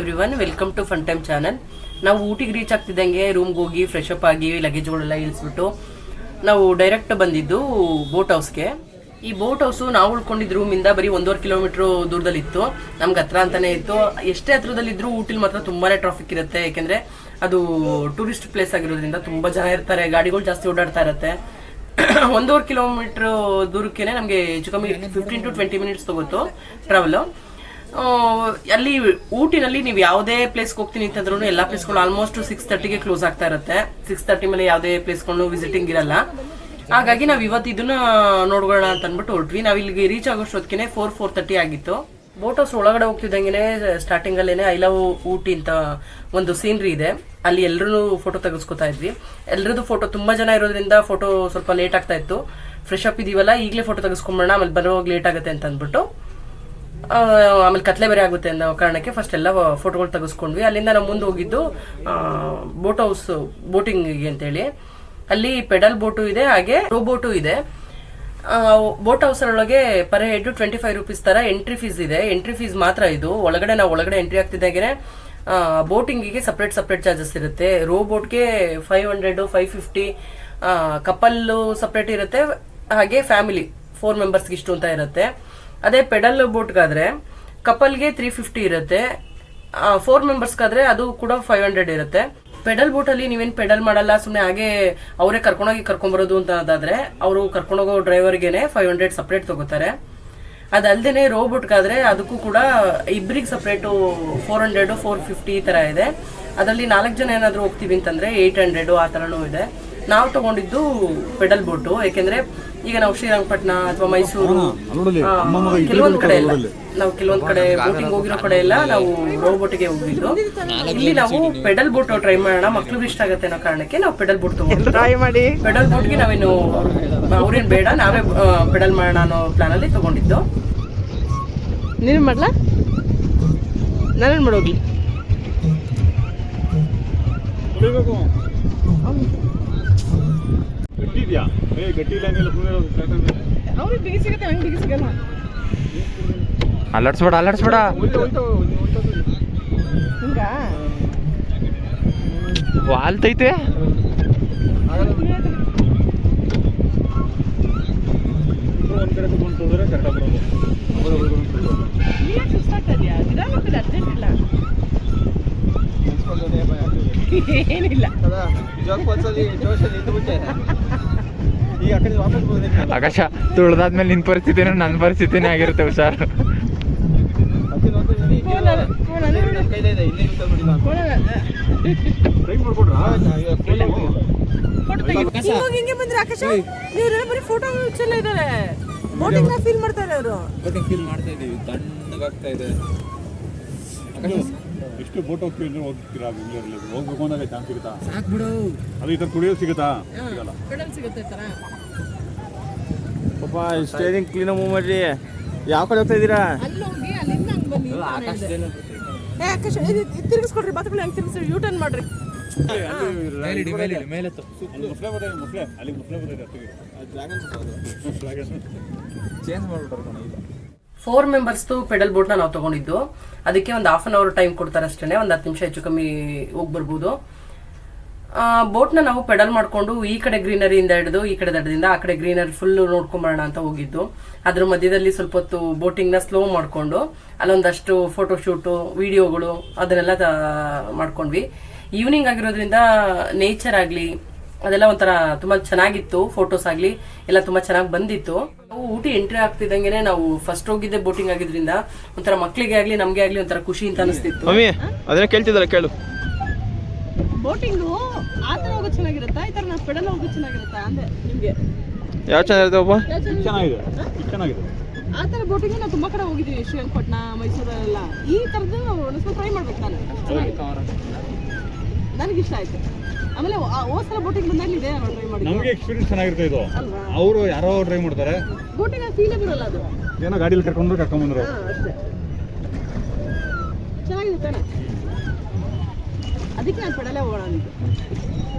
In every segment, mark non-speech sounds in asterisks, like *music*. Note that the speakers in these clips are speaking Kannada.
Everyone welcome to fun time channel ನಾವು ಊಟಿಗೆ ರೀಚ್ ಆಗ್ತಿದ್ದಂಗೆ ರೂಮ್ಗೆ ಹೋಗಿ ಫ್ರೆಶ್ ಅಪ್ ಆಗಿ ಲಗೇಜ್ಗಳೆಲ್ಲ ಇಳಿಸ್ಬಿಟ್ಟು ನಾವು ಡೈರೆಕ್ಟ್ ಬಂದಿದ್ದು ಬೋಟ್ ಹೌಸ್ಗೆ ಈ ಬೋಟ್ ಹೌಸು ನಾವು ಉಳ್ಕೊಂಡಿದ್ದ ರೂಮಿಂದ ಬರೀ ಒಂದೂವರೆ ಕಿಲೋಮೀಟ್ರ್ ದೂರದಲ್ಲಿತ್ತು ನಮ್ಗೆ ಹತ್ರ ಅಂತಾನೆ ಇತ್ತು. ಎಷ್ಟೇ ಹತ್ರದಲ್ಲಿದ್ದರೂ ಊಟಿಲಿ ಮಾತ್ರ ತುಂಬಾನೇ ಟ್ರಾಫಿಕ್ ಇರುತ್ತೆ. ಯಾಕೆಂದ್ರೆ ಅದು ಟೂರಿಸ್ಟ್ ಪ್ಲೇಸ್ ಆಗಿರೋದ್ರಿಂದ ತುಂಬಾ ಜನ ಇರ್ತಾರೆ, ಗಾಡಿಗಳು ಜಾಸ್ತಿ ಓಡಾಡ್ತಾ ಇರುತ್ತೆ. *coughs* ಒಂದೂವರೆ ಕಿಲೋಮೀಟರ್ ದೂರಕ್ಕೆ ನಮಗೆ ಹೆಚ್ಚು ಕಮ್ಮಿ ಫಿಫ್ಟೀನ್ ಟು ಟ್ವೆಂಟಿ ಮಿನಿಟ್ಸ್ ತಗೋತು ಟ್ರಾವೆಲ್ ಅಲ್ಲಿ ಊಟಿನಲ್ಲಿ ನೀವು ಯಾವುದೇ ಪ್ಲೇಸ್ಗೆ ಹೋಗ್ತೀನಿ ಅಂತಂದ್ರೂ ಎಲ್ಲಾ ಪ್ಲೇಸ್ಗಳು ಆಲ್ಮೋಸ್ಟ್ ಸಿಕ್ಸ್ ತರ್ಟಿಗೆ ಕ್ಲೋಸ್ ಆಗ್ತಾ ಇರುತ್ತೆ. ಸಿಕ್ಸ್ ತರ್ಟಿ ಮೇಲೆ ಯಾವುದೇ ಪ್ಲೇಸ್ಗಳು ವಿಸಿಟಿಂಗ್ ಇರಲ್ಲ. ಹಾಗಾಗಿ ನಾವು ಇವತ್ತು ಇದನ್ನ ನೋಡ್ಕೊಳ್ಳೋಣ ಅಂತ ಅಂದ್ಬಿಟ್ಟು ಹೊರಟ್ವಿ. ನಾವು ಇಲ್ಲಿಗೆ ರೀಚ್ ಆಗೋಷ್ಟೊತ್ತಿಗೆ ಫೋರ್ ಫೋರ್ ತರ್ಟಿ ಆಗಿತ್ತು. ಬೋಟ್ ಹೌಸ್ ಒಳಗಡೆ ಹೋಗ್ತಿದ್ದಂಗೆ ಸ್ಟಾರ್ಟಿಂಗ್ ಅಲ್ಲೇನೆ ಐ ಲವ್ ಊಟಿ ಅಂತ ಒಂದು ಸೀನ್ರಿ ಇದೆ. ಅಲ್ಲಿ ಎಲ್ಲರೂ ಫೋಟೋ ತೆಗೆಸ್ಕೊತಾ ಇದ್ವಿ. ಎಲ್ರದ್ದು ಫೋಟೋ ತುಂಬಾ ಜನ ಇರೋದ್ರಿಂದ ಫೋಟೋ ಸ್ವಲ್ಪ ಲೇಟ್ ಆಗ್ತಾ ಇತ್ತು. ಫ್ರೆಶ್ ಅಪ್ ಇದೀವಲ್ಲ, ಈಗಲೇ ಫೋಟೋ ತೆಗೆಸ್ಕೊಂಬೋಣ ಆಮೇಲೆ ಬರೋವಾಗ ಲೇಟ್ ಆಗುತ್ತೆ ಅಂತ ಅಂದ್ಬಿಟ್ಟು. ಆಮೇಲೆ ಕತ್ಲೆ ಬೇರೆ ಆಗುತ್ತೆ ಅನ್ನೋ ಕಾರಣಕ್ಕೆ ಫಸ್ಟ್ ಎಲ್ಲ ಫೋಟೋಗಳು ತೆಗೆಸ್ಕೊಂಡ್ವಿ. ಅಲ್ಲಿಂದ ನಾವು ಮುಂದೆ ಹೋಗಿದ್ದು ಬೋಟ್ ಹೌಸ್ ಬೋಟಿಂಗಿಗೆ ಅಂತೇಳಿ. ಅಲ್ಲಿ ಪೆಡಲ್ ಬೋಟು ಇದೆ, ಹಾಗೆ ರೋ ಬೋಟು ಇದೆ. ಬೋಟ್ ಹೌಸ್ ಒಳಗೆ per head twenty five rupees ತರ ಎಂಟ್ರಿ ಫೀಸ್ ಇದೆ. ಎಂಟ್ರಿ ಫೀಸ್ ಮಾತ್ರ ಇದು. ಒಳಗಡೆ ನಾವು ಒಳಗಡೆ ಎಂಟ್ರಿ ಆಗ್ತಿದ್ದಾಗೆ ಬೋಟಿಂಗಿಗೆ ಸಪ್ರೇಟ್ ಸಪ್ರೇಟ್ ಚಾರ್ಜಸ್ ಇರುತ್ತೆ. Row ಬೋಟ್ಗೆ five hundred five fifty couple separate ಇರುತ್ತೆ. ಹಾಗೆ ಫ್ಯಾಮಿಲಿ ಫೋರ್ ಮೆಂಬರ್ಸ್ಗೆ ಇಷ್ಟು ಅಂತ ಇರುತ್ತೆ. ಅದೇ ಪೆಡಲ್ ಬೋಟ್ಗಾದ್ರೆ ಕಪಲ್ಗೆ ತ್ರೀ ಫಿಫ್ಟಿ ಇರುತ್ತೆ. ಫೋರ್ ಮೆಂಬರ್ಸ್ಗಾದ್ರೆ ಅದು ಕೂಡ ಫೈವ್ ಹಂಡ್ರೆಡ್ ಇರುತ್ತೆ. ಪೆಡಲ್ ಬೋಟಲ್ಲಿ ನೀವೇನು ಪೆಡಲ್ ಮಾಡಲ್ಲ ಸುಮ್ಮನೆ ಹಾಗೆ ಅವರೇ ಕರ್ಕೊಂಡೋಗಿ ಕರ್ಕೊಂಬರೋದು ಅಂತ ಅದಾದರೆ ಅವರು ಕರ್ಕೊಂಡೋಗೋ ಡ್ರೈವರ್ಗೆ ಫೈವ್ ಹಂಡ್ರೆಡ್ ಸಪ್ರೇಟ್ ತಗೋತಾರೆ. ಅದಲ್ದೇನೆ ರೋಬೋಟ್ಗಾದ್ರೆ ಅದಕ್ಕೂ ಕೂಡ ಇಬ್ಬರಿಗೆ separate four hundred four fifty ಈ ಥರ ಇದೆ. ಅದರಲ್ಲಿ ನಾಲ್ಕು ಜನ ಏನಾದರೂ ಹೋಗ್ತೀವಿ ಅಂತಂದ್ರೆ ಏಯ್ಟ್ ಹಂಡ್ರೆಡು ಆ ಥರನೂ ಇದೆ. ನಾವು ತಗೊಂಡಿದ್ದು ಪೆಡಲ್ ಬೋಟು ಯಾಕೆಂದ್ರೆ ಈಗ ನಾವು ಶ್ರೀರಂಗಪಟ್ಟಣ ಅಥವಾ ಮೈಸೂರು ಕೆಲವೊಂದ್ ಕಡೆ ಎಲ್ಲ ನಾವು ಕೆಲವೊಂದ್ ಕಡೆ ಬೋಟಿಂಗ್ ಹೋಗಿರೋ ಕಡೆ ಎಲ್ಲ ನಾವು ರೋ ಬೋಟಿಗೆ ಹೋಗಿದ್ದು ಇಲ್ಲಿ ನಾವು ಪೆಡಲ್ ಬೋಟ್ ಟ್ರೈ ಮಾಡೋಣ. ಮಕ್ಳಿಗೆ ಇಷ್ಟ ಆಗುತ್ತೆ ಅನ್ನೋ ಕಾರಣಕ್ಕೆ ನಾವು ಪೆಡಲ್ ಬೋಟ್ ತಗೊಂಡು ಟ್ರೈ ಮಾಡಿ? ಪೆಡಲ್ ಬೋಟ್ಗೆ ನಾವೇನು ಅವ್ರೇನ್ ಬೇಡ ನಾವೇ ಪೆಡಲ್ ಮಾಡೋಣ ಅನ್ನೋ ಪ್ಲಾನ್ ಅಲ್ಲಿ ತಗೊಂಡಿದ್ದು. ನೀನು ಮಾಡ್ಲಾ? ನಾನೇನು ಮಾಡೋಗ್ಲಿ ಕುಡಿಬೇಕು ಗಟ್ಟಿ ಇದೆಯಾ ಏ ಗಟ್ಟಿ ಇಲ್ಲ ಏನಿಲ್ಲ ಸುಮ್ಮನೆ ಅವ್ರಿಗೆ ಬಿಗಿ ಸಿಗುತ್ತೆ ಹಂಗೆ ಬಿಗಿ ಸಿಗಲ್ಲ. ಅಲ್ಲಾಡ್ಸ್ಬೇಡ ಅಲ್ಲಾಡ್ಸ್ಬೇಡ. ಹಿಂಗ? ವಾಲ್ತೈತೆ ಒಂದು ಕಡೆ ತಗೊಂಡು ಹೋದ್ರೆ ಕರೆಕ್ಟಾಗಿ ಬರೋದು. ನೀನು ಸುಸ್ತ ಆಗ್ತದ್ಯಾ ನಿಧಾನಕ್ಕೆ ಅರ್ಜೆಂಟ್ ಇಲ್ಲ. ಏನಿಲ್ಲ. ಆಕಾಶ ತುಳ್ದಾದ್ಮೇಲೆ ನಿನ್ ಪರಿಸ್ಥಿತಿನೂ ನನ್ನ ಪರಿಸ್ಥಿತಿನೇ ಆಗಿರುತ್ತೆ ಸರ್ ಟ್ರೈ ಮಾಡ್ಕೊಡ್ರಾ? ಇವಾಗ ಹಿಂಗೆ ಬಂದ್ರೆ ಆಕಾಶ? ಇವರೆಲ್ಲ ಬರೀ ಫೋಟೋ ಇದ್ದಾರೆ ಫೀಲ್ ಮಾಡ್ತಾರೆ ಅವರು. ಫೀಲ್ ಮಾಡ್ತಾ ಇದೀವಿ ತಣ್ಣಗಾಗ್ತಾ ಇದೆ. ಎಷ್ಟು ಬೋಟ್ ಹೋಗ್ತೀವಿ ಅಂದ್ರೆ ಹೋಗ್ತೀರಾ ಬೆಂಗಳೂರಲ್ಲಿ ಹೋಗ್ಬೇಕು ಅಂದಾಗ ಚಾನ್ಸ್ ಸಿಗುತ್ತಾ? ಸಾಕ್ ಬಿಡು ಅದು ಈ ಥರ ಕುಡಿಯೋದು ಸಿಗುತ್ತಾ? ಸಿಗಲ್ಲ. ಸಿಗುತ್ತೆ ತರ. ಪಾಪ ಸ್ಟೇರಿಂಗ್ ಕ್ಲೀನ್ ಮೂವ್ ಮಾಡ್ರಿ. ಯಾವ ಕಡೆ ಹೋಗ್ತಾ ಇದ್ದೀರಾ? ಅಲ್ಲಿ ಹೋಗಿ ಅಲ್ಲಿಂದ ಹಂಗ್ ಬನ್ನಿ. ಏ ಆಕಾಶ ತಿರ್ಗಿಸ್ಕೊಡ್ರಿ ಹೆಂಗ್ ತಿರ್ಗಿಸ್ರಿ ಯೂ ಟರ್ನ್ ಮಾಡ್ರಿ ಚೇಂಜ್ ಮಾಡ್ಬಿಟ್ರು ಈಗ. ಫೋರ್ ಮೆಂಬರ್ಸ್ದು ಪೆಡಲ್ ಬೋಟ್ನ ನಾವು ತಗೊಂಡಿದ್ದು. ಅದಕ್ಕೆ ಒಂದು ಹಾಫ್ ಅನ್ ಅವರ್ ಟೈಮ್ ಕೊಡ್ತಾರೆ ಅಷ್ಟೇ ಒಂದು ಹತ್ತು ನಿಮಿಷ ಹೆಚ್ಚು ಕಮ್ಮಿ ಹೋಗಿ ಬರ್ಬೋದು. ಬೋಟ್ನ ನಾವು ಪೆಡಲ್ ಮಾಡ್ಕೊಂಡು ಈ ಕಡೆ ಗ್ರೀನರಿಯಿಂದ ಹಿಡಿದು ಈ ಕಡೆ ದಡದಿಂದ ಆ ಕಡೆ ಗ್ರೀನರಿ ಫುಲ್ ನೋಡ್ಕೊಂಬರೋಣ ಅಂತ ಹೋಗಿದ್ದು. ಅದ್ರ ಮಧ್ಯದಲ್ಲಿ ಸ್ವಲ್ಪ ಹೊತ್ತು ಬೋಟಿಂಗ್ನ ಸ್ಲೋ ಮಾಡಿಕೊಂಡು ಅಲ್ಲೊಂದಷ್ಟು ಫೋಟೋ ಶೂಟು ವಿಡಿಯೋಗಳು ಅದನ್ನೆಲ್ಲ ಮಾಡ್ಕೊಂಡ್ವಿ. ಈವ್ನಿಂಗ್ ಆಗಿರೋದ್ರಿಂದ ನೇಚರ್ ಆಗಲಿ ಅದೆಲ್ಲ ಒಂಥರ ತುಂಬಾ ಚೆನ್ನಾಗಿತ್ತು ಫೋಟೋಸ್ ಆಗಲಿ ಎಲ್ಲ ತುಂಬಾ ಚೆನ್ನಾಗಿ ಬಂದಿತ್ತು. ನಾವು ಊಟಿ ಎಂಟ್ರಿ ಆಗ್ತಿದ್ದಂಗೆ ನಾವು ಫಸ್ಟ್ ಹೋಗಿದ್ದೆ ಬೋಟಿಂಗ್ ಆಗಿದ್ರಿಂದ ಒಂಥರ ಮಕ್ಕಳಿಗೆ ಆಗಲಿ ನಮಗೆ ಆಗಲಿ ಒಂಥರ ಖುಷಿ ಅಂತ ಅನಿಸ್ತಿತ್ತು. ಮಮ್ಮಿ ಅದನ್ನ ಕೇಳ್ತಿದ್ದಾರೆ ಕೇಳು. ಬೋಟಿಂಗು ಆ ಥರ ಹೋಗೋದು ಚೆನ್ನಾಗಿರುತ್ತಾ? ಈ ಥರ ನಾವು ಪೆಡಲ್ ಹೋಗೋದು ಚೆನ್ನಾಗಿರುತ್ತಾ? ಅಂದೆ ನಿಮಗೆ. ಯಾವ ಚೆನ್ನಾಗಿರುತ್ತೆ ಒಬ್ಬ? ಚೆನ್ನಾಗಿದೆ. ಇದು ಚೆನ್ನಾಗಿದೆ. ಆ ಥರ ಬೋಟಿಂಗ್ ನಾವು ತುಂಬ ಕಡೆ ಹೋಗಿದ್ದೀವಿ ಶ್ರೀರಂಗಪಟ್ಟಣ ಮೈಸೂರಲ್ಲೆಲ್ಲ. ಈ ಥರದ್ದು ನಾವು ಒಂದ್ಸಲ ಟ್ರೈ ಮಾಡ್ಬೇಕು ನಾನು ನನಗೆ ಇಷ್ಟ ಆಯ್ತು. ಆಮೇಲೆ ಆ- ಹೋದ್ ಸಲ ಬೋಟಿಂಗ್ ಬಂದಾಗ ಇದೆ ನಾವು ಟ್ರೈ ಮಾಡಿ ನಮಗೆ ಎಕ್ಸ್ಪೀರಿಯನ್ಸ್ ಚೆನ್ನಾಗಿರುತ್ತೆ ಇದು. ಅವರು ಯಾರೋ ಟ್ರೈ ಮಾಡ್ತಾರೆ. ಬೋಟಿಂಗ್ ಫೀಲೇ ಬರಲ್ಲ ಅದು. ಏನೋ ಗಾಡಿಯಲ್ಲಿ ಕರ್ಕೊಂಡು ಕರ್ಕೊಂಡ್ಬಂದ್ರು ಹಾ ಅಷ್ಟೇ. ಚೆನ್ನಾಗಿದೆ ತಾನೆ. ಅದಕ್ಕೆ ನಾನು ಪಡಲೇ ಹೋಗೋಣ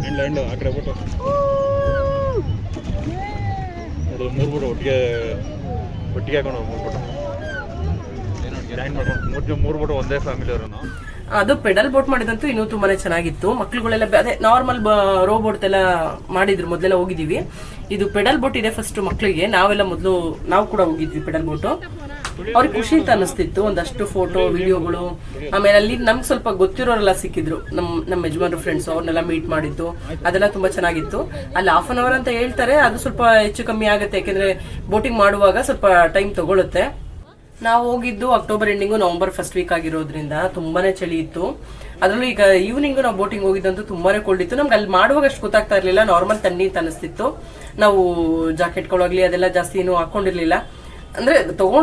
ಎಂಡ್ ಎಂಡ್ ಆ ಕಡೆ ಬಿಟ್ಟು ಅದು ಮೂರು ಬಿಟ್ಟು ಒಟ್ಟಿಗೆ ಒಟ್ಟಿಗೆ ಹಾಕೊಂಡು ಮೂರು ಬಿಟ್ಟು ಜಾಯಿನ್ ಮಾಡ್ಕೊಂಡು ಮೂರು ಮೂರು ಬಿಟ್ಟು ಒಂದೇ ಫ್ಯಾಮಿಲಿ ಅವರು ಅದು ಪೆಡಲ್ ಬೋಟ್ ಮಾಡಿದಂತೂ ಇನ್ನೂ ತುಂಬಾನೇ ಚೆನ್ನಾಗಿತ್ತು. ಮಕ್ಳುಗಳೆಲ್ಲ ಅದೇ ನಾರ್ಮಲ್ ರೋ ಬೋಟ್ ಎಲ್ಲ ಮಾಡಿದ್ರು. ಮೊದಲೆಲ್ಲ ಹೋಗಿದೀವಿ ಇದು ಪೆಡಲ್ ಬೋಟ್ ಇದೆ ಫಸ್ಟ್ ಮಕ್ಕಳಿಗೆ ನಾವೆಲ್ಲ ಮೊದಲು ನಾವು ಕೂಡ ಹೋಗಿದ್ವಿ ಪೆಡಲ್ ಬೋಟ್. ಅವ್ರಿಗೆ ಖುಷಿ ಅಂತ ಅನಿಸ್ತಿತ್ತು ಒಂದಷ್ಟು ಫೋಟೋ ವಿಡಿಯೋಗಳು ಆಮೇಲೆ ಅಲ್ಲಿ ನಮ್ಗೆ ಸ್ವಲ್ಪ ಗೊತ್ತಿರೋರೆಲ್ಲ ಸಿಕ್ಕಿದ್ರು. ನಮ್ ನಮ್ಮ ಯಜಮಾನ್ರು ಫ್ರೆಂಡ್ಸ್ ಅವ್ರನ್ನೆಲ್ಲ ಮೀಟ್ ಮಾಡಿದ್ದು. ಅದೆಲ್ಲ ತುಂಬಾ ಚೆನ್ನಾಗಿತ್ತು. ಅಲ್ಲಿ ಹಾಫ್ ಅನ್ ಅವರ್ ಅಂತ ಹೇಳ್ತಾರೆ. ಅದು ಸ್ವಲ್ಪ ಹೆಚ್ಚು ಕಮ್ಮಿ ಆಗುತ್ತೆ. ಯಾಕೆಂದ್ರೆ ಬೋಟಿಂಗ್ ಮಾಡುವಾಗ ಸ್ವಲ್ಪ ಟೈಮ್ ತಗೊಳುತ್ತೆ. ನಾವು ಹೋಗಿದ್ದು October ending November first week ಆಗಿರೋದ್ರಿಂದ ತುಂಬಾನೇ ಚಳಿ ಇತ್ತು. ಅದರಲ್ಲೂ ಈಗ ಈವ್ನಿಂಗು ನಾವು ಬೋಟಿಂಗ್ ಹೋಗಿದ್ದಂತೂ ತುಂಬಾನೇ ಕೋಲ್ಡ್ ಇತ್ತು. ನಮ್ಗೆ ಅಲ್ಲಿ ಮಾಡುವಾಗ ಅಷ್ಟು ಗೊತ್ತಾಗ್ತಾ ಇರಲಿಲ್ಲ. ನಾರ್ಮಲ್ ತಣ್ಣಿ ಅನಿಸ್ತಿತ್ತು ನಾವು ಜಾಕೆಟ್ಗಳಾಗ್ಲಿ ಅದೆಲ್ಲ ಜಾಸ್ತಿ ಏನು ಹಾಕೊಂಡಿರ್ಲಿಲ್ಲ. ಅಂದ್ರೆ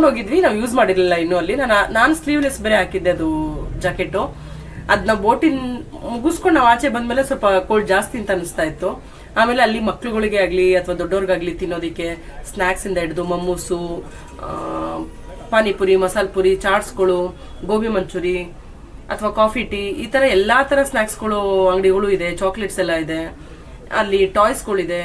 ಹೋಗಿದ್ವಿ ನಾವು ಯೂಸ್ ಮಾಡಿರ್ಲಿಲ್ಲ ಇನ್ನು ಅಲ್ಲಿ. ನಾನು ನಾನು ಸ್ಲೀವ್ಲೆಸ್ ಬೇರೆ ಹಾಕಿದ್ದೆ ಅದು ಜಾಕೆಟ್ ಅದನ್ನ ಬೋಟಿನ ಮುಗಿಸ್ಕೊಂಡು ನಾವು ಆಚೆ ಬಂದ್ಮೇಲೆ ಸ್ವಲ್ಪ ಕೋಲ್ಡ್ ಜಾಸ್ತಿ ಅಂತ ಅನಿಸ್ತಾ ಇತ್ತು. ಆಮೇಲೆ ಅಲ್ಲಿ ಮಕ್ಳುಗಳಿಗೆ ಆಗಲಿ ಅಥವಾ ದೊಡ್ಡವ್ರಿಗಾಗ್ಲಿ ತಿನ್ನೋದಿಕ್ಕೆ ಸ್ನಾಕ್ಸ್ ಇಂದ ಹಿಡಿದು ಮಮ್ಮೂಸು ಪಾನಿಪುರಿ, ಮಸಾಲ್ ಪುರಿ, ಚಾಟ್ಸ್ಗಳು, ಗೋಬಿ ಮಂಚೂರಿ ಅಥವಾ ಕಾಫಿ, ಟೀ, ಈ ತರ ಎಲ್ಲಾ ತರ ಸ್ನಾಕ್ಸ್ಗಳು, ಅಂಗಡಿಗಳು ಇದೆ ಚಾಕ್ಲೇಟ್ಸ್ ಎಲ್ಲ ಇದೆ. ಅಲ್ಲಿ ಟಾಯ್ಸ್ಗಳಿದೆ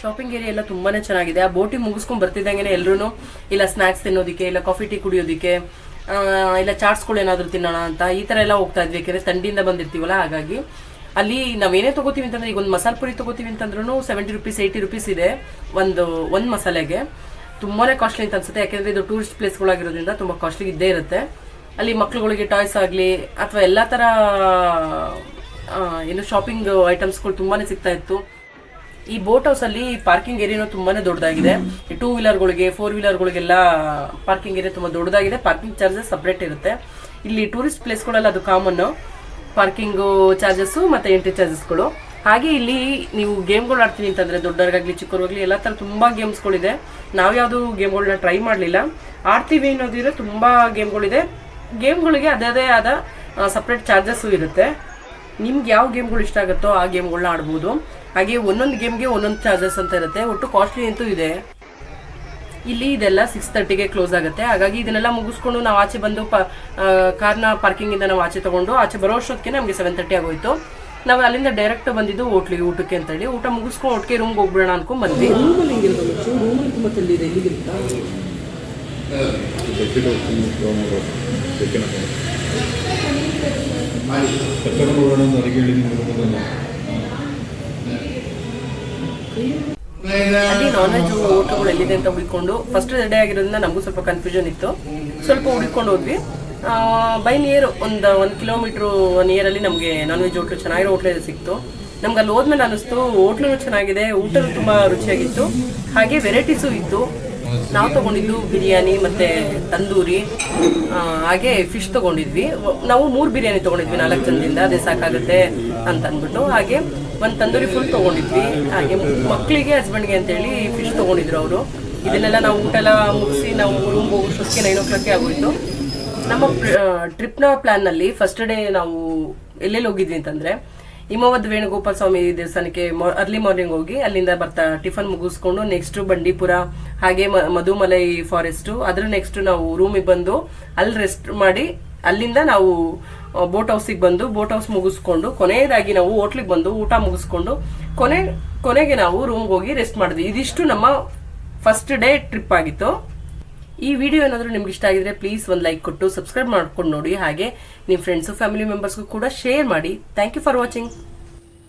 ಶಾಪಿಂಗ್ ಏರಿಯಾ ಎಲ್ಲ ತುಂಬಾನೇ ಚೆನ್ನಾಗಿದೆ. ಆ ಬೋಟಿ ಮುಗಿಸ್ಕೊಂಡ್ ಬರ್ತಿದ್ದಂಗೆ ಎಲ್ಲರೂ ಇಲ್ಲ ಸ್ನಾಕ್ಸ್ ತಿನ್ನೋದಿಕ್ಕೆ, ಇಲ್ಲ ಕಾಫಿ ಟೀ ಕುಡಿಯೋದಿಕ್ಕೆ ಇಲ್ಲ ಚಾಟ್ಸ್ಗಳು ಏನಾದ್ರು ತಿನ್ನೋಣ ಅಂತ ಈ ತರ ಎಲ್ಲ ಹೋಗ್ತಾ ಇದ್ವಿ. ಯಾಕಂದ್ರೆ ತಂಡಿಯಿಂದ ಬಂದಿರ್ತೀವಲ್ಲ, ಹಾಗಾಗಿ. ಅಲ್ಲಿ ನಾವೇನೇ ತಗೋತೀವಿ ಅಂತಂದ್ರೆ, ಈಗ ಒಂದು ಮಸಾಲೆ ಪುರಿ ತಗೋತೀವಿ ಅಂತಂದ್ರೂ ಸೆವೆಂಟಿ ರುಪೀಸ್ ಏಯ್ಟಿ ರುಪೀಸ್ ಇದೆ ಒಂದು ಒಂದು ಮಸಾಲೆಗೆ. ತುಂಬಾನೇ ಕಾಸ್ಟ್ಲಿ ಅಂತ ಅನ್ಸುತ್ತೆ. ಯಾಕೆಂದ್ರೆ ಇದು ಟೂರಿಸ್ಟ್ ಪ್ಲೇಸ್ಗಳಾಗಿರೋದ್ರಿಂದ ತುಂಬಾ ಕಾಸ್ಟ್ಲಿ ಇದ್ದೇ ಇರುತ್ತೆ. ಅಲ್ಲಿ ಮಕ್ಳುಗಳಿಗೆ ಟಾಯ್ಸ್ ಆಗಲಿ, ಅಥವಾ ಎಲ್ಲಾ ತರ ಏನು ಶಾಪಿಂಗ್ ಐಟಮ್ಸ್ಗಳು ತುಂಬಾನೇ ಸಿಗ್ತಾ ಇತ್ತು. ಈ ಬೋಟ್ ಹೌಸ್ ಅಲ್ಲಿ ಪಾರ್ಕಿಂಗ್ ಏರಿಯಾನು ತುಂಬಾನೇ ದೊಡ್ಡದಾಗಿದೆ. ಟೂ ವೀಲರ್ಗಳಿಗೆ ಫೋರ್ ವೀಲರ್ಗಳಿಗೆಲ್ಲ ಪಾರ್ಕಿಂಗ್ ಏರಿಯಾ ತುಂಬಾ ದೊಡ್ಡದಾಗಿದೆ. ಪಾರ್ಕಿಂಗ್ ಚಾರ್ಜಸ್ ಸಪ್ರೇಟ್ ಇರುತ್ತೆ. ಇಲ್ಲಿ ಟೂರಿಸ್ಟ್ ಪ್ಲೇಸ್ಗಳೆಲ್ಲ ಅದು ಕಾಮನ್ ಪಾರ್ಕಿಂಗ್ ಚಾರ್ಜಸ್ಸು ಮತ್ತೆ ಎಂಟ್ರಿ ಚಾರ್ಜಸ್ಗಳು ಹಾಗೆ ಇಲ್ಲಿ ನೀವು ಗೇಮ್ಗಳು ಆಡ್ತೀನಿ ಅಂತಂದ್ರೆ ದೊಡ್ಡವ್ರಿಗಾಗ್ಲಿ ಚಿಕ್ಕವರಾಗ್ಲಿ ಎಲ್ಲ ತರ ತುಂಬಾ ಗೇಮ್ಸ್ಗಳಿದೆ. ನಾವು ಯಾವುದು ಗೇಮ್ಗಳನ್ನ ಟ್ರೈ ಮಾಡಲಿಲ್ಲ. ಆಡ್ತೀವಿ ಅನ್ನೋದಿದ್ರೆ ತುಂಬಾ ಗೇಮ್ಗಳಿದೆ. ಗೇಮ್ಗಳಿಗೆ ಅದೇ ಆದ ಸಪ್ರೇಟ್ ಚಾರ್ಜಸ್ಸು ಇರುತ್ತೆ. ನಿಮ್ಗೆ ಯಾವ ಗೇಮ್ಗಳು ಇಷ್ಟ ಆಗುತ್ತೋ ಆ ಗೇಮ್ಗಳನ್ನ ಆಡ್ಬೋದು. ಹಾಗೆ ಒಂದೊಂದು ಗೇಮ್ಗೆ ಒಂದೊಂದು ಚಾರ್ಜಸ್ ಅಂತ ಇರುತ್ತೆ. ಒಟ್ಟು ಕಾಸ್ಟ್ಲಿ ಅಂತೂ ಇದೆ. ಇಲ್ಲಿ ಇದೆಲ್ಲ ಸಿಕ್ಸ್ ತರ್ಟಿಗೆ ಕ್ಲೋಸ್ ಆಗುತ್ತೆ. ಹಾಗಾಗಿ ಇದನ್ನೆಲ್ಲ ಮುಗಿಸ್ಕೊಂಡು ನಾವು ಆಚೆ ಬಂದು ಪ ಕಾರ್ನ ಪಾರ್ಕಿಂಗಿಂದ ನಾವು ಆಚೆ ತಗೊಂಡು ಆಚೆ ಬರೋ ಅಷ್ಟೊತ್ತಿಗೆ ನಮಗೆ ಸೆವೆನ್ ತರ್ಟಿ ಆಗೋಯ್ತು. ನಾವು ಅಲ್ಲಿಂದ ಡೈರೆಕ್ಟ್ ಬಂದಿದ್ದು ಹೋಟ್ಲಿಗೆ, ಊಟಕ್ಕೆ ಅಂತ ಹೇಳಿ. ಊಟ ಮುಗಿಸ್ಕೊಂಡು ಒಟ್ಟಿಗೆ ರೂಮ್ಗೆ ಹೋಗ್ಬಿಡೋಣ ಅನ್ಕೊಂಡ್ ಬಂದ್ವಿ. ಅಲ್ಲಿ ನಾನ್ ವೆಜ್ ಹೋಟೆಲ್ಗಳು ಎಲ್ಲಿದೆ ಅಂತ ಉಳ್ಕೊಂಡು ಫಸ್ಟ್ ರೆಡಿ ಆಗಿರೋದ್ರಿಂದ ನಮಗೂ ಸ್ವಲ್ಪ ಕನ್ಫ್ಯೂಷನ್ ಇತ್ತು. ಸ್ವಲ್ಪ ಹುಡ್ಕೊಂಡು ಹೋದ್ವಿ. ಬೈ ನಿಯರ್ ಒಂದು ಒಂದು ಕಿಲೋಮೀಟ್ರ್ ನಿಯರ್ ಅಲ್ಲಿ ನಮಗೆ ನಾನ್ ವೆಜ್ ಹೋಟ್ಲು ಚೆನ್ನಾಗಿರೋ ಹೋಟ್ಲ್ ಸಿಕ್ತು. ನಮ್ಗೆ ಅಲ್ಲಿ ಹೋದ್ಮೇಲೆ ಅನಿಸ್ತು, ಹೋಟ್ಲು ಚೆನ್ನಾಗಿದೆ ಊಟ ತುಂಬ ರುಚಿಯಾಗಿತ್ತು. ಹಾಗೆ ವೆರೈಟೀಸು ಇತ್ತು. ನಾವು ತಗೊಂಡಿದ್ದು ಬಿರಿಯಾನಿ ಮತ್ತೆ ತಂದೂರಿ ಹಾಗೆ ಫಿಶ್ ತಗೊಂಡಿದ್ವಿ. ನಾವು ಮೂರು ಬಿರಿಯಾನಿ ತಗೊಂಡಿದ್ವಿ ನಾಲ್ಕು ಜನದಿಂದ, ಅದೇ ಸಾಕಾಗುತ್ತೆ ಅಂತ ಅಂದ್ಬಿಟ್ಟು. ಹಾಗೆ ಒಂದು ತಂದೂರಿ ಫುಲ್ ತಗೊಂಡಿದ್ವಿ. ಹಾಗೆ ಮಕ್ಕಳಿಗೆ ಹಸ್ಬೆಂಡ್ಗೆ ಅಂತೇಳಿ ಫಿಶ್ ತಗೊಂಡಿದ್ರು ಅವರು. ಇದನ್ನೆಲ್ಲ ನಾವು ಊಟ ಎಲ್ಲ ಮುಗಿಸಿ ನಾವು ರೂಮ್ ಹೋಗೋಷ್ಟೊತ್ತಿಗೆ ನೈನ್ ಓ ಕ್ಲಾಕ್ಗೆ ಆಗೋಯ್ತು. ನಮ್ಮ ಟ್ರಿಪ್ನ ಪ್ಲಾನ್ನಲ್ಲಿ ಫಸ್ಟ್ ಡೇ ನಾವು ಎಲ್ಲೆಲ್ಲಿ ಹೋಗಿದ್ವಿ ಅಂತಂದ್ರೆ, ಹಿಮವದ್ ವೇಣುಗೋಪಾಲ ಸ್ವಾಮಿ ದೇವಸ್ಥಾನಕ್ಕೆ ಅರ್ಲಿ ಮಾರ್ನಿಂಗ್ ಹೋಗಿ ಅಲ್ಲಿಂದ ಬರ್ತಾ ಟಿಫನ್ ಮುಗಿಸ್ಕೊಂಡು ನೆಕ್ಸ್ಟ್ ಬಂಡೀಪುರ, ಹಾಗೆ ಮಧುಮಲೈ ಫಾರೆಸ್ಟ್ ಅದ್ರ ನೆಕ್ಸ್ಟ್ ನಾವು ರೂಮಿಗೆ ಬಂದು ಅಲ್ಲಿ ರೆಸ್ಟ್ ಮಾಡಿ ಅಲ್ಲಿಂದ ನಾವು ಬೋಟ್ ಹೌಸಿಗೆ ಬಂದು ಬೋಟ್ ಹೌಸ್ ಮುಗಿಸ್ಕೊಂಡು ಕೊನೆಯದಾಗಿ ನಾವು ಹೋಟ್ಲಿಗೆ ಬಂದು ಊಟ ಮುಗಿಸ್ಕೊಂಡು ಕೊನೆ, ಕೊನೆಗೆ ನಾವು ರೂಮ್ಗೆ ಹೋಗಿ ರೆಸ್ಟ್ ಮಾಡಿದ್ವಿ. ಇದಿಷ್ಟು ನಮ್ಮ ಫಸ್ಟ್ ಡೇ ಟ್ರಿಪ್ ಆಗಿತ್ತು. ಈ ವಿಡಿಯೋ ಏನಾದರೂ ನಿಮ್ಗೆ ಇಷ್ಟ ಆಗಿದ್ರೆ ಪ್ಲೀಸ್ ಒಂದು ಲೈಕ್ ಕೊಟ್ಟು ಸಬ್ಸ್ಕ್ರೈಬ್ ಮಾಡ್ಕೊಂಡು ನೋಡಿ. ಹಾಗೆ ನಿಮ್ಮ ಫ್ರೆಂಡ್ಸು ಫ್ಯಾಮಿಲಿ ಮೆಂಬರ್ಸ್ಗೂ ಕೂಡ ಶೇರ್ ಮಾಡಿ. ಥ್ಯಾಂಕ್ ಯು ಫಾರ್ ವಾಚಿಂಗ್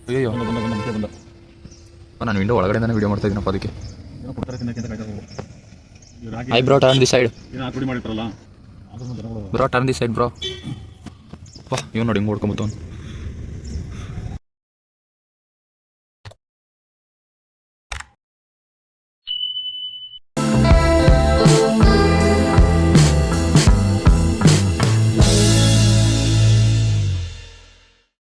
ಅಯ್ಯೋ ಬಂದ ಬಂದ ಬಂದ ಬಂದ ನಾನು ವಿಂಡೋ ಒಳಗಡೆ ವಿಡಿಯೋ ಮಾಡ್ತಾ ಇದ್ದೀನಪ್ಪ ಅದಕ್ಕೆ. I bro turn the side bro turn the side bro ವಾ ಇವ್ ನೋಡಿ ಹಿಂಗೆ